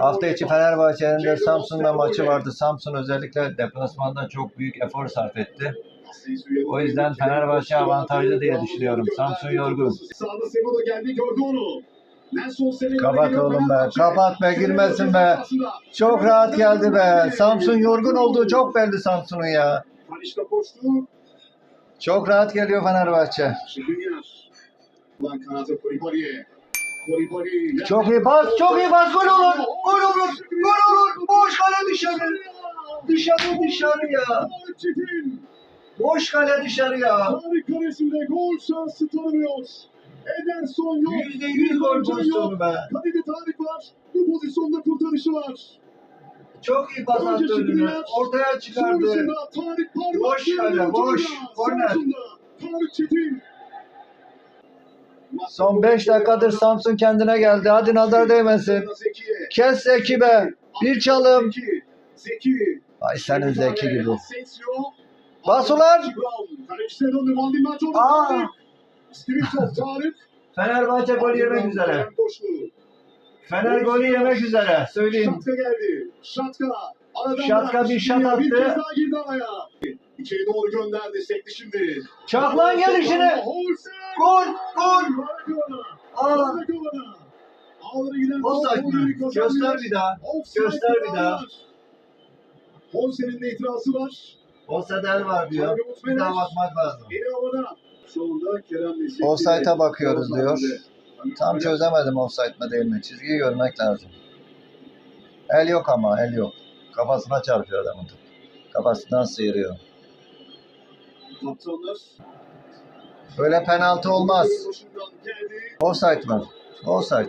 Hafta içi Fenerbahçe'nin de Samsun'la maçı vardı. Samsun özellikle deplasmanda çok büyük efor sarf etti. O yüzden Fenerbahçe avantajlı diye düşünüyorum. Samsun yorgun. Kapat oğlum be, kapat be, girmesin be. Çok rahat geldi be. Samsun yorgun olduğu çok belli Samsun'un ya. Çok rahat geliyor Fenerbahçe. Ulan kanata Kolibali'ye. Çok iyi pas, çok iyi pas. Gol olur, gol olur, gol olur. Boş kale dışarı. Dışarı dışarı ya. Boş kale dışarı ya. Tarık kalesinde gol şansı tanımıyor. Ederson yok. Yüzde yüz gol pozisyonu be. Kalede Tarık var. Bu pozisyonda kurtarışı var. Çok iyi pas attı önüne. Ortaya çıkardı. Boş kale, boş. Korner. Tarık Çetin. Son 5 dakikadır Samsun kendine geldi. Hadi nazar değmesin. Kes Zeki be. Bir çalım. Ay senin Zeki gibi. Bas ulan. Aa. Fenerbahçe gol yemek üzere. Fener golü yemek üzere. Söyleyeyim. Şatka geldi. Şatka. Aradan Şatka bir şat Bir attı. kez daha girdi araya. İçeri doğru gönderdi. Sekti şimdi. Çak lan gelişine. Holsen. Gol, gol. Aa. Offside mi? Göster bir daha. Göster bir daha. var. Holsen'in de itirazı var. O sedel var diyor. Bir daha bakmak lazım. Eli havada. Şu anda Kerem Nesekli. Offside'a bakıyoruz diyor. Tam çözemedim offside mi değil mi? Çizgiyi görmek lazım. El yok ama el yok. Kafasına çarpıyor adamın. Kafasından sıyırıyor. Kaptanlar. Böyle penaltı olmaz. Offside mi? Offside.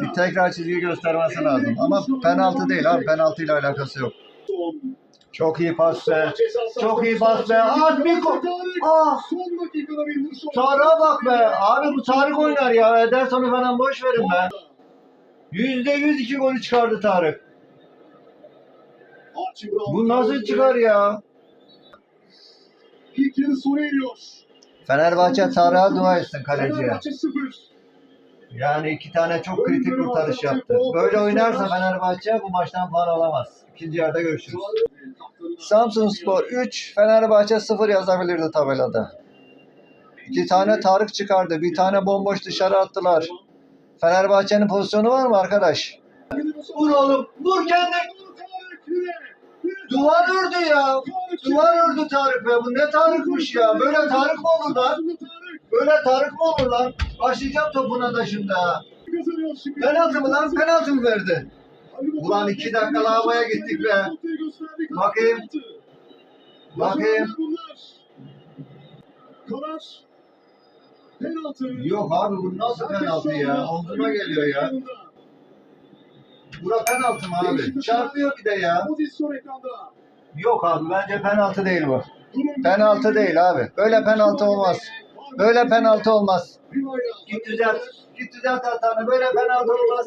Bir tekrar çizgi göstermesi lazım. Ama penaltı değil abi. Penaltıyla alakası yok. Çok iyi pas be. Çok iyi pas be. At bir. Tarık. Ah! Tarık'a bak be. Abi bu Tarık oynar ya. Ederson'u falan boş verin be. Yüzde yüz iki golü çıkardı Tarık. Bu nasıl çıkar ya? İlk yarı sona eriyor. Fenerbahçe Tarık'a dua etsin kaleciye. Fenerbahçe 0. Yani iki tane çok kritik kurtarış yaptı. Böyle oynarsa Fenerbahçe bu maçtan puan alamaz. İkinci yarıda görüşürüz. Samsun Spor 3, Fenerbahçe 0 yazabilirdi tabelada. İki tane Tarık çıkardı. Bir tane bomboş dışarı attılar. Fenerbahçe'nin pozisyonu var mı arkadaş? Vur oğlum. Vur kendi. Duvar ördü ya. Duvar ördü Tarık be. Bu ne Tarık'mış ya. Böyle Tarık mı olur lan? Böyle Tarık mı olur lan? Başlayacağım topuna da şimdi ha. Penaltı mı lan? Penaltı mı verdi? Ulan iki dakika lavaboya gittik be. Bakayım. Bakayım. Karar. Penaltı. Yok abi bu nasıl penaltı ya? Omzuma geliyor ya. Bura penaltı mı abi? Çarpıyor bir de ya. Yok abi bence penaltı değil bu. Penaltı değil abi. Böyle penaltı olmaz. Böyle penaltı olmaz. Git düzelt. Git düzelt hatanı. Böyle penaltı olmaz.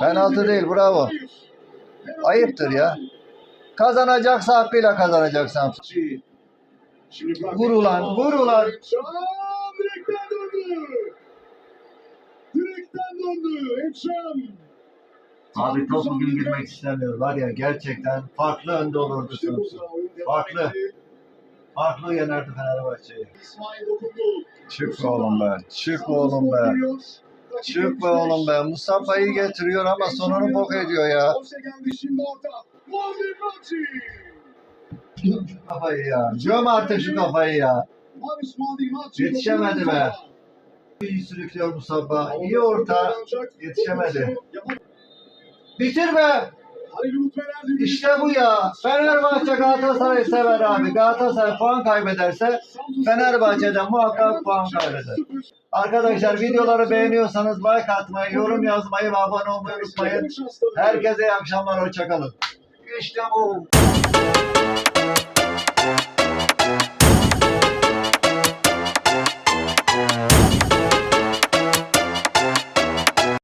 Penaltı değil bravo. Ayıptır ya. Kazanacaksa hakkıyla kazanacak Samsun. Vur ulan, vur ulan. Direkten döndü. Direkten döndü. Ekşem. Abi top bugün girmek istemiyor. Var ya gerçekten farklı önde olurdu Samsun. Farklı. Farklı yenerdi Fenerbahçe'yi. Çık be oğlum be. Çık be oğlum be. Çık be oğlum be. Mustafa'yı getiriyor ama sonunu bok ediyor ya. Kafayı ya. Göm artık şu kafayı ya. Yetişemedi be. İyi sürüklüyor Mustafa. İyi orta. Yetişemedi. Bitir be. İşte bu ya. Fenerbahçe Galatasaray sever abi. Galatasaray puan kaybederse Fenerbahçe'den muhakkak puan kaybeder. Arkadaşlar videoları beğeniyorsanız like atmayı, yorum yazmayı ve abone olmayı unutmayın. Herkese iyi akşamlar, hoşçakalın. İşte bu.